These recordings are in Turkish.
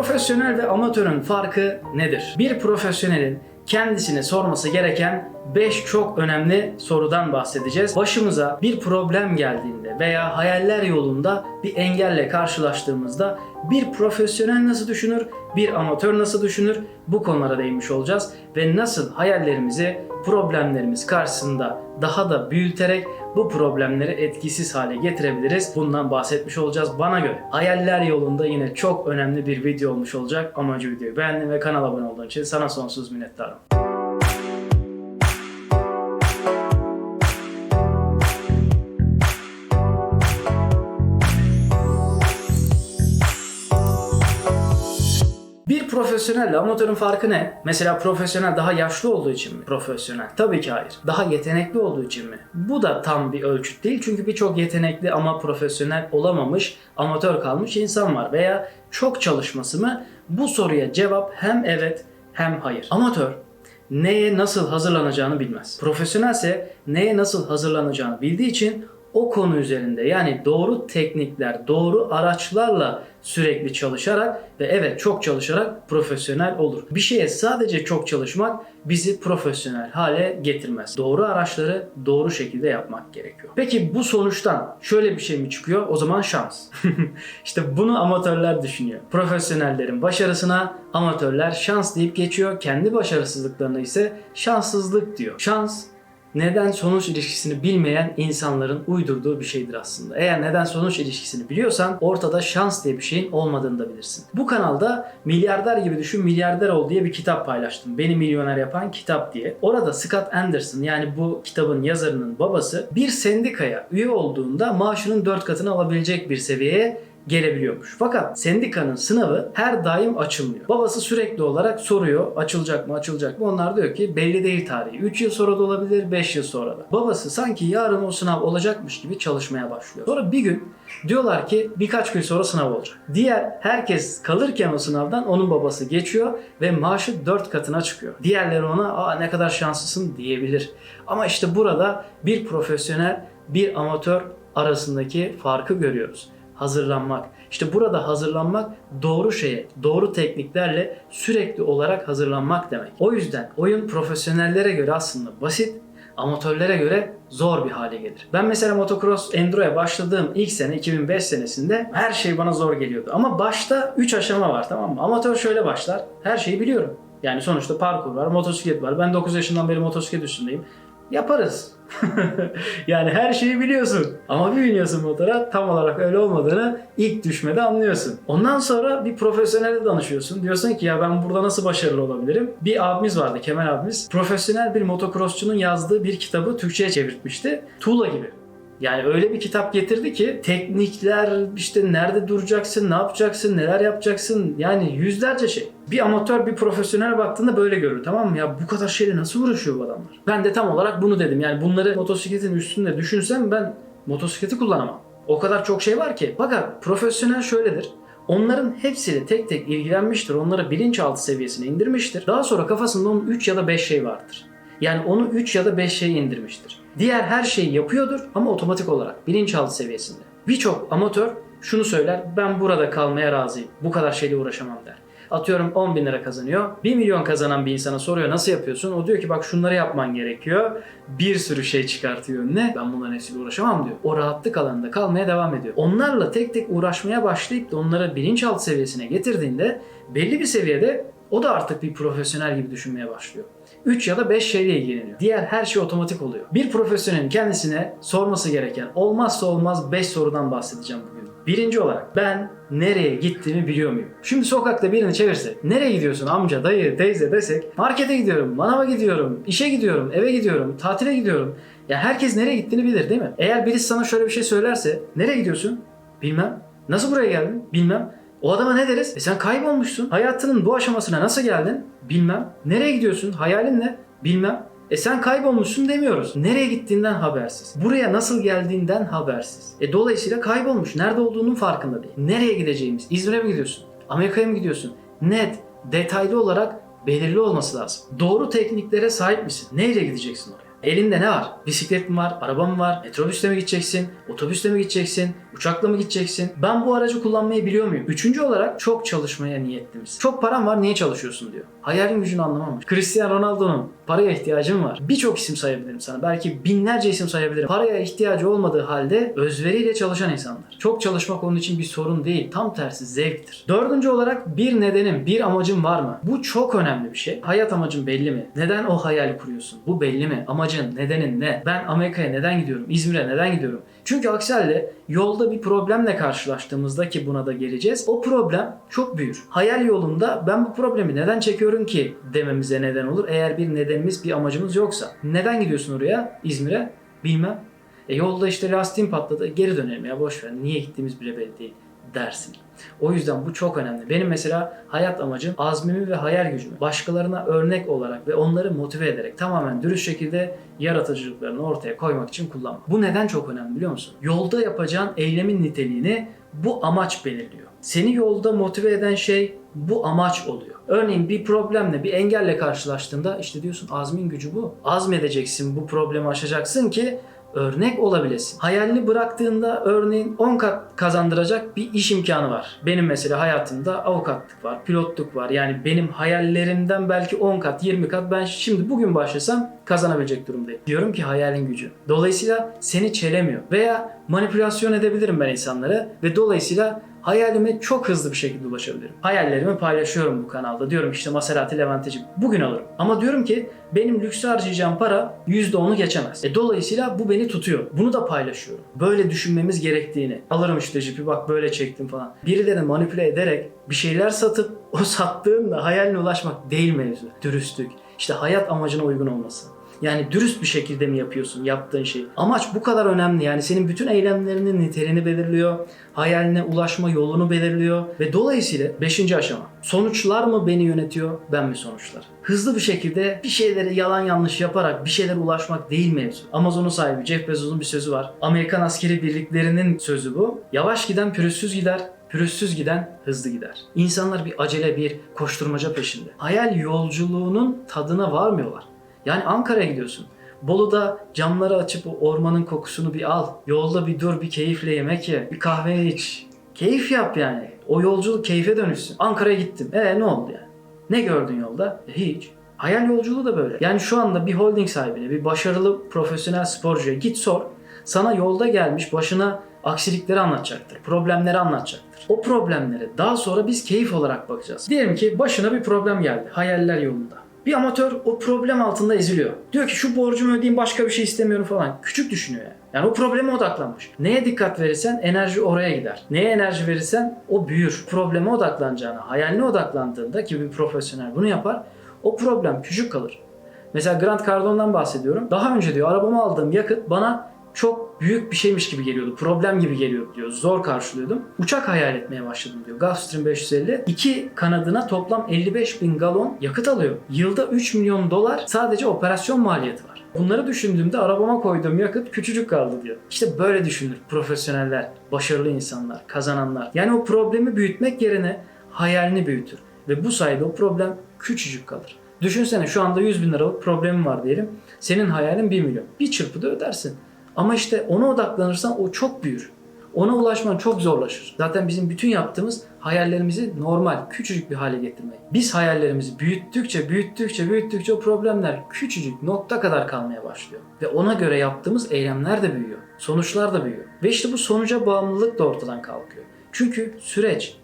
Profesyonel ve amatörün farkı nedir? Bir profesyonelin kendisine sorması gereken 5 çok önemli sorudan bahsedeceğiz. Başımıza bir problem geldiğinde veya hayaller yolunda bir engelle karşılaştığımızda bir profesyonel nasıl düşünür, bir amatör nasıl düşünür bu konulara değinmiş olacağız ve nasıl hayallerimizi problemlerimiz karşısında daha da büyüterek bu problemleri etkisiz hale getirebiliriz. Bundan bahsetmiş olacağız bana göre. Hayaller yolunda yine çok önemli bir video olmuş olacak. Amacı videoyu beğendin ve kanala abone olduğun için sana sonsuz minnettarım. Profesyonelle amatörün farkı ne? Mesela profesyonel daha yaşlı olduğu için mi? Profesyonel. Tabii ki hayır. Daha yetenekli olduğu için mi? Bu da tam bir ölçüt değil. Çünkü birçok yetenekli ama profesyonel olamamış, amatör kalmış insan var. Veya çok çalışması mı? Bu soruya cevap hem evet hem hayır. Amatör neye nasıl hazırlanacağını bilmez. Profesyonelse neye nasıl hazırlanacağını bildiği için o konu üzerinde yani doğru teknikler, doğru araçlarla sürekli çalışarak ve evet çok çalışarak profesyonel olur. Bir şeye sadece çok çalışmak bizi profesyonel hale getirmez. Doğru araçları doğru şekilde yapmak gerekiyor. Peki bu sonuçtan şöyle bir şey mi çıkıyor? O zaman şans. işte bunu amatörler düşünüyor. Profesyonellerin başarısına amatörler şans deyip geçiyor. Kendi başarısızlıklarına ise şanssızlık diyor. Şans neden sonuç ilişkisini bilmeyen insanların uydurduğu bir şeydir aslında. Eğer neden sonuç ilişkisini biliyorsan ortada şans diye bir şeyin olmadığını da bilirsin. Bu kanalda milyarder gibi düşün milyarder ol diye bir kitap paylaştım. Beni milyoner yapan kitap diye. Orada Scott Anderson yani bu kitabın yazarının babası bir sendikaya üye olduğunda maaşının 4 katını alabilecek bir seviyeye gelebiliyormuş. Fakat sendikanın sınavı her daim açılmıyor. Babası sürekli olarak soruyor açılacak mı açılacak mı? Onlar diyor ki belli değil tarihi. 3 yıl sonra da olabilir 5 yıl sonra da. Babası sanki yarın o sınav olacakmış gibi çalışmaya başlıyor. Sonra bir gün diyorlar ki birkaç gün sonra sınav olacak. Diğer herkes kalırken o sınavdan onun babası geçiyor ve maaşı 4 katına çıkıyor. Diğerleri ona aa ne kadar şanslısın diyebilir. Ama işte burada bir profesyonel bir amatör arasındaki farkı görüyoruz hazırlanmak. İşte burada hazırlanmak doğru şeye, doğru tekniklerle sürekli olarak hazırlanmak demek. O yüzden oyun profesyonellere göre aslında basit, amatörlere göre zor bir hale gelir. Ben mesela motocross enduro'ya başladığım ilk sene 2005 senesinde her şey bana zor geliyordu. Ama başta 3 aşama var tamam mı? Amatör şöyle başlar. Her şeyi biliyorum. Yani sonuçta parkur var, motosiklet var. Ben 9 yaşından beri motosiklet üstündeyim. Yaparız. yani her şeyi biliyorsun. Ama bir biniyorsun motora tam olarak öyle olmadığını ilk düşmede anlıyorsun. Ondan sonra bir profesyonelde danışıyorsun. Diyorsun ki ya ben burada nasıl başarılı olabilirim? Bir abimiz vardı Kemal abimiz. Profesyonel bir motocrossçunun yazdığı bir kitabı Türkçe'ye çevirtmişti. Tuğla gibi. Yani öyle bir kitap getirdi ki teknikler işte nerede duracaksın, ne yapacaksın, neler yapacaksın yani yüzlerce şey. Bir amatör bir profesyonel baktığında böyle görür tamam mı? Ya bu kadar şeyle nasıl uğraşıyor bu adamlar? Ben de tam olarak bunu dedim. Yani bunları motosikletin üstünde düşünsem ben motosikleti kullanamam. O kadar çok şey var ki. Fakat profesyonel şöyledir. Onların hepsiyle tek tek ilgilenmiştir. Onları bilinçaltı seviyesine indirmiştir. Daha sonra kafasında onun 3 ya da 5 şey vardır. Yani onu 3 ya da 5 şeye indirmiştir. Diğer her şeyi yapıyordur ama otomatik olarak bilinçaltı seviyesinde. Birçok amatör şunu söyler ben burada kalmaya razıyım. Bu kadar şeyle uğraşamam der. Atıyorum 10 bin lira kazanıyor. 1 milyon kazanan bir insana soruyor nasıl yapıyorsun? O diyor ki bak şunları yapman gerekiyor. Bir sürü şey çıkartıyor önüne. Ben bunların hepsiyle uğraşamam diyor. O rahatlık alanında kalmaya devam ediyor. Onlarla tek tek uğraşmaya başlayıp da onları bilinçaltı seviyesine getirdiğinde belli bir seviyede o da artık bir profesyonel gibi düşünmeye başlıyor. 3 ya da 5 şeyle ilgileniyor. Diğer her şey otomatik oluyor. Bir profesyonelin kendisine sorması gereken olmazsa olmaz 5 sorudan bahsedeceğim bugün. Birinci olarak ben nereye gittiğimi biliyor muyum? Şimdi sokakta birini çevirsek nereye gidiyorsun amca, dayı, teyze desek markete gidiyorum, manava gidiyorum, işe gidiyorum, eve gidiyorum, tatile gidiyorum. Ya herkes nereye gittiğini bilir değil mi? Eğer birisi sana şöyle bir şey söylerse nereye gidiyorsun? Bilmem. Nasıl buraya geldin? Bilmem. O adama ne deriz? E sen kaybolmuşsun. Hayatının bu aşamasına nasıl geldin? Bilmem. Nereye gidiyorsun? Hayalin ne? Bilmem. E sen kaybolmuşsun demiyoruz. Nereye gittiğinden habersiz. Buraya nasıl geldiğinden habersiz. E dolayısıyla kaybolmuş. Nerede olduğunun farkında değil. Nereye gideceğimiz? İzmir'e mi gidiyorsun? Amerika'ya mı gidiyorsun? Net, detaylı olarak belirli olması lazım. Doğru tekniklere sahip misin? Neyle gideceksin oraya? Elinde ne var? Bisiklet mi var? Araba mı var? Metrobüsle mi gideceksin? Otobüsle mi gideceksin? Uçakla mı gideceksin? Ben bu aracı kullanmayı biliyor muyum? Üçüncü olarak çok çalışmaya niyetli misin? Çok param var niye çalışıyorsun diyor. Hayalin gücünü anlamamış. Cristiano Ronaldo'nun paraya ihtiyacım var. Birçok isim sayabilirim sana. Belki binlerce isim sayabilirim. Paraya ihtiyacı olmadığı halde özveriyle çalışan insanlar. Çok çalışmak onun için bir sorun değil. Tam tersi zevktir. Dördüncü olarak bir nedenim, bir amacım var mı? Bu çok önemli bir şey. Hayat amacın belli mi? Neden o hayali kuruyorsun? Bu belli mi? Amacın, nedenin ne? Ben Amerika'ya neden gidiyorum? İzmir'e neden gidiyorum? Çünkü aksi yolda bir problemle karşılaştığımızda ki buna da geleceğiz. O problem çok büyür. Hayal yolunda ben bu problemi neden çekiyorum ki dememize neden olur. Eğer bir nedenimiz, bir amacımız yoksa. Neden gidiyorsun oraya? İzmir'e? Bilmem. E yolda işte lastiğim patladı. Geri dönelim ya boş. Niye gittiğimiz bile belli değil dersin. O yüzden bu çok önemli. Benim mesela hayat amacım azmimi ve hayal gücümü başkalarına örnek olarak ve onları motive ederek tamamen dürüst şekilde yaratıcılıklarını ortaya koymak için kullanmak. Bu neden çok önemli biliyor musun? Yolda yapacağın eylemin niteliğini bu amaç belirliyor. Seni yolda motive eden şey bu amaç oluyor. Örneğin bir problemle, bir engelle karşılaştığında işte diyorsun azmin gücü bu. Azmedeceksin, bu problemi aşacaksın ki örnek olabilesin. Hayalini bıraktığında örneğin 10 kat kazandıracak bir iş imkanı var. Benim mesela hayatımda avukatlık var, pilotluk var. Yani benim hayallerimden belki 10 kat, 20 kat ben şimdi bugün başlasam kazanabilecek durumdayım. Diyorum ki hayalin gücü. Dolayısıyla seni çelemiyor. Veya manipülasyon edebilirim ben insanları ve dolayısıyla hayalime çok hızlı bir şekilde ulaşabilirim. Hayallerimi paylaşıyorum bu kanalda. Diyorum işte Maserati Leventeci bugün alırım. Ama diyorum ki benim lüks harcayacağım para %10'u geçemez. E dolayısıyla bu beni tutuyor. Bunu da paylaşıyorum. Böyle düşünmemiz gerektiğini. Alırım işte jipi bak böyle çektim falan. Birilerini manipüle ederek bir şeyler satıp o sattığınla hayaline ulaşmak değil mevzu. Dürüstlük. İşte hayat amacına uygun olması. Yani dürüst bir şekilde mi yapıyorsun yaptığın şey? Amaç bu kadar önemli. Yani senin bütün eylemlerinin niteliğini belirliyor. Hayaline ulaşma yolunu belirliyor. Ve dolayısıyla 5. aşama. Sonuçlar mı beni yönetiyor, ben mi sonuçlar? Hızlı bir şekilde bir şeyleri yalan yanlış yaparak bir şeylere ulaşmak değil mevzu. Amazon'un sahibi Jeff Bezos'un bir sözü var. Amerikan askeri birliklerinin sözü bu. Yavaş giden pürüzsüz gider, pürüzsüz giden hızlı gider. İnsanlar bir acele, bir koşturmaca peşinde. Hayal yolculuğunun tadına varmıyorlar. Yani Ankara'ya gidiyorsun. Bolu'da camları açıp o ormanın kokusunu bir al. Yolda bir dur, bir keyifle yemek ye. Bir kahve iç. Keyif yap yani. O yolculuk keyfe dönüşsün. Ankara'ya gittim. E ne oldu yani? Ne gördün yolda? E, hiç. Hayal yolculuğu da böyle. Yani şu anda bir holding sahibine, bir başarılı profesyonel sporcuya git sor. Sana yolda gelmiş başına aksilikleri anlatacaktır. Problemleri anlatacaktır. O problemlere daha sonra biz keyif olarak bakacağız. Diyelim ki başına bir problem geldi. Hayaller yolunda. Bir amatör o problem altında eziliyor. Diyor ki şu borcumu ödeyeyim başka bir şey istemiyorum falan. Küçük düşünüyor yani. Yani o probleme odaklanmış. Neye dikkat verirsen enerji oraya gider. Neye enerji verirsen o büyür. Probleme odaklanacağına, hayaline odaklandığında ki bir profesyonel bunu yapar. O problem küçük kalır. Mesela Grant Cardone'dan bahsediyorum. Daha önce diyor arabama aldığım yakıt bana çok büyük bir şeymiş gibi geliyordu. Problem gibi geliyordu diyor. Zor karşılıyordum. Uçak hayal etmeye başladım diyor. Gulfstream 550. iki kanadına toplam 55 bin galon yakıt alıyor. Yılda 3 milyon dolar sadece operasyon maliyeti var. Bunları düşündüğümde arabama koyduğum yakıt küçücük kaldı diyor. İşte böyle düşünür profesyoneller, başarılı insanlar, kazananlar. Yani o problemi büyütmek yerine hayalini büyütür. Ve bu sayede o problem küçücük kalır. Düşünsene şu anda 100 bin liralık problemin var diyelim. Senin hayalin 1 milyon. Bir çırpıda ödersin. Ama işte ona odaklanırsan o çok büyür. Ona ulaşman çok zorlaşır. Zaten bizim bütün yaptığımız hayallerimizi normal, küçücük bir hale getirmek. Biz hayallerimizi büyüttükçe, büyüttükçe, büyüttükçe o problemler küçücük nokta kadar kalmaya başlıyor. Ve ona göre yaptığımız eylemler de büyüyor. Sonuçlar da büyüyor. Ve işte bu sonuca bağımlılık da ortadan kalkıyor. Çünkü süreç,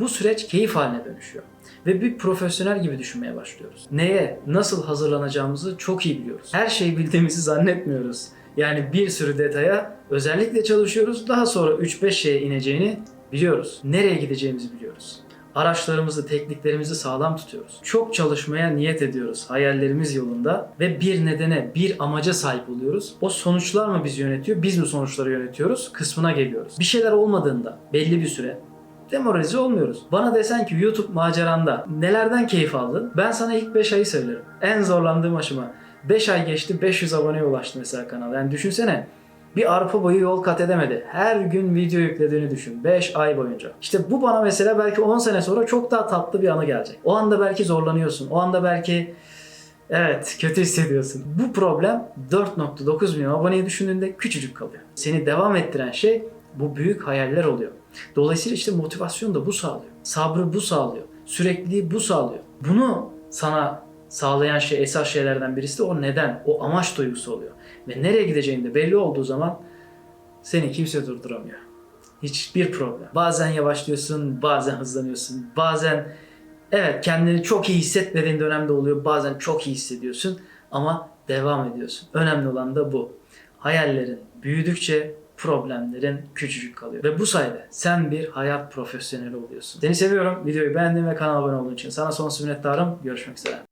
bu süreç keyif haline dönüşüyor. Ve bir profesyonel gibi düşünmeye başlıyoruz. Neye, nasıl hazırlanacağımızı çok iyi biliyoruz. Her şeyi bildiğimizi zannetmiyoruz. Yani bir sürü detaya özellikle çalışıyoruz. Daha sonra 3-5 şeye ineceğini biliyoruz. Nereye gideceğimizi biliyoruz. Araçlarımızı, tekniklerimizi sağlam tutuyoruz. Çok çalışmaya niyet ediyoruz hayallerimiz yolunda ve bir nedene, bir amaca sahip oluyoruz. O sonuçlar mı bizi yönetiyor, biz mi sonuçları yönetiyoruz kısmına geliyoruz. Bir şeyler olmadığında belli bir süre demoralize olmuyoruz. Bana desen ki YouTube maceranda nelerden keyif aldın? Ben sana ilk 5 ayı söylerim. En zorlandığım aşama. 5 ay geçti 500 aboneye ulaştı mesela kanal. Yani düşünsene bir arpa boyu yol kat edemedi. Her gün video yüklediğini düşün. 5 ay boyunca. İşte bu bana mesela belki 10 sene sonra çok daha tatlı bir anı gelecek. O anda belki zorlanıyorsun. O anda belki Evet, kötü hissediyorsun. Bu problem 4.9 milyon aboneyi düşündüğünde küçücük kalıyor. Seni devam ettiren şey bu büyük hayaller oluyor. Dolayısıyla işte motivasyon da bu sağlıyor. Sabrı bu sağlıyor. Sürekliliği bu sağlıyor. Bunu sana sağlayan şey esas şeylerden birisi de o neden, o amaç duygusu oluyor. Ve nereye gideceğin de belli olduğu zaman seni kimse durduramıyor. Hiçbir problem. Bazen yavaşlıyorsun, bazen hızlanıyorsun, bazen evet kendini çok iyi hissetmediğin dönemde oluyor, bazen çok iyi hissediyorsun ama devam ediyorsun. Önemli olan da bu. Hayallerin büyüdükçe problemlerin küçücük kalıyor. Ve bu sayede sen bir hayat profesyoneli oluyorsun. Seni seviyorum. Videoyu beğendiğin ve kanala abone olduğun için sana sonsuz minnettarım. Görüşmek üzere.